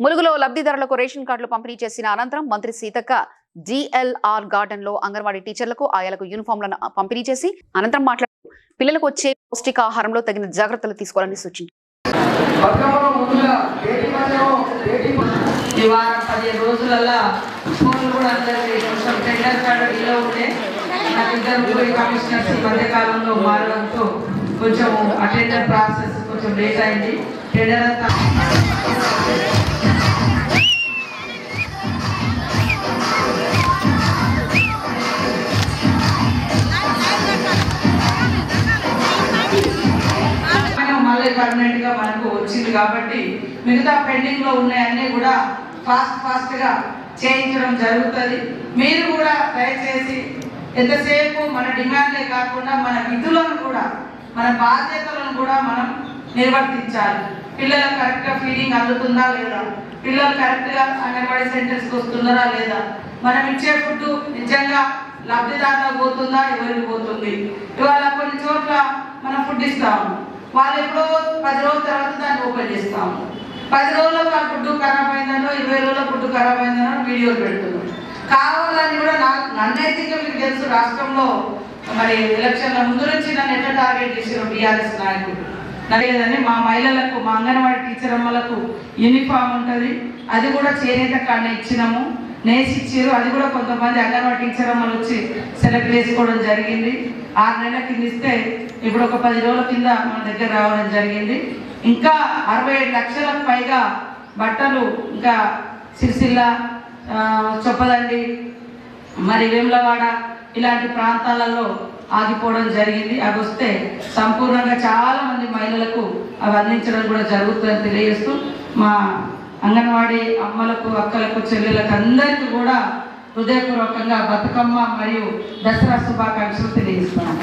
ములుగులో లబ్ధిదారులకు రేషన్ కార్డులు పంపిణీ చేసిన అనంతరం మంత్రి సీతక్క జిఎల్ఆర్ గార్డెన్లో అంగన్వాడీ టీచర్లకు ఆయాలకు యూనిఫామ్లను పంపిణీ చేసి అనంతరం మాట్లాడుతూ పిల్లలకు వచ్చే పౌష్టికాహారంలో తగిన జాగ్రత్తలు తీసుకోవాలని సూచించారు కొంచెం టెండర్ కార్డు ఇలా ఉంటే నాకు ఇద్దరు ముగ్గురు కమిషనర్స్ ఈ మధ్య కాలంలో మారడంతో కొంచెం ఆ టెండర్ ప్రాసెస్ కొంచెం లేట్ అయింది. టెండర్ అంతా మనం పర్మనెంట్గా మనకు వచ్చింది కాబట్టి మిగతా పెండింగ్లో ఉన్నాయన్నీ కూడా ఫాస్ట్ ఫాస్ట్గా చేయించడం జరుగుతుంది. మీరు కూడా దయచేసి ఎంతసేపు మన డిమాండ్లే కాకుండా మన విధులను కూడా మన బాధ్యతలను కూడా మనం నిర్వర్తించాలి. పిల్లలకు కరెక్ట్గా ఫీడింగ్ అందుతుందా లేదా? పిల్లలు కరెక్ట్గా అంగన్వాడీ సెంటర్స్కి వస్తున్నారా లేదా? మనం ఇచ్చే ఫుడ్ నిజంగా లబ్ధిదారులకు పోతుందా? ఎవరికి పోతుంది? ఇవాళ కొన్ని చోట్ల మనం ఫుడ్ ఇస్తాము. వాళ్ళు ఎప్పుడో పది రోజుల తర్వాత దాన్ని ఓపెన్ చేస్తాము. పది రోజులకు ఆ ఫుడ్ ఖరాబ్ అయిందనో ఇరవై రోజుల ఫుడ్ ఖరాబ్ అయిందనో వీడియోలు పెడుతున్నాం. కావాలని కూడా నా నన్నైతే ఇంకా మీకు తెలుసు రాష్ట్రంలో మరి ఎలక్షన్ల ముందు నుంచి నన్ను ఎట్లా టార్గెట్ చేసారు బీఆర్ఎస్ నాయకుడు లేదని మా మహిళలకు మా అంగన్వాడీ టీచర్ అమ్మలకు యూనిఫామ్ ఉంటుంది అది కూడా చేనేత కాడ ఇచ్చినాము. నేసి ఇచ్చారు అది కూడా కొంతమంది అంగన్వాడీ టీచర్ అమ్మలు వచ్చి సెలెక్ట్ చేసుకోవడం జరిగింది. ఆరు నెలల కింద ఇస్తే ఇప్పుడు ఒక పది రోజుల కింద మన దగ్గర రావడం జరిగింది. ఇంకా అరవై ఏడు లక్షలకు పైగా బట్టలు ఇంకా సిరిసిల్ల చొప్పదండి మరి వేములవాడ ఇలాంటి ప్రాంతాలలో ఆగిపోవడం జరిగింది. అవి వస్తే సంపూర్ణంగా చాలామంది మహిళలకు అవి అందించడం కూడా జరుగుతుందని తెలియజేస్తూ మా అంగన్వాడీ అమ్మలకు అక్కలకు చెల్లెలకు అందరికీ కూడా హృదయపూర్వకంగా బతుకమ్మ మరియు దసరా శుభాకాంక్షలు తెలియజేస్తున్నాను.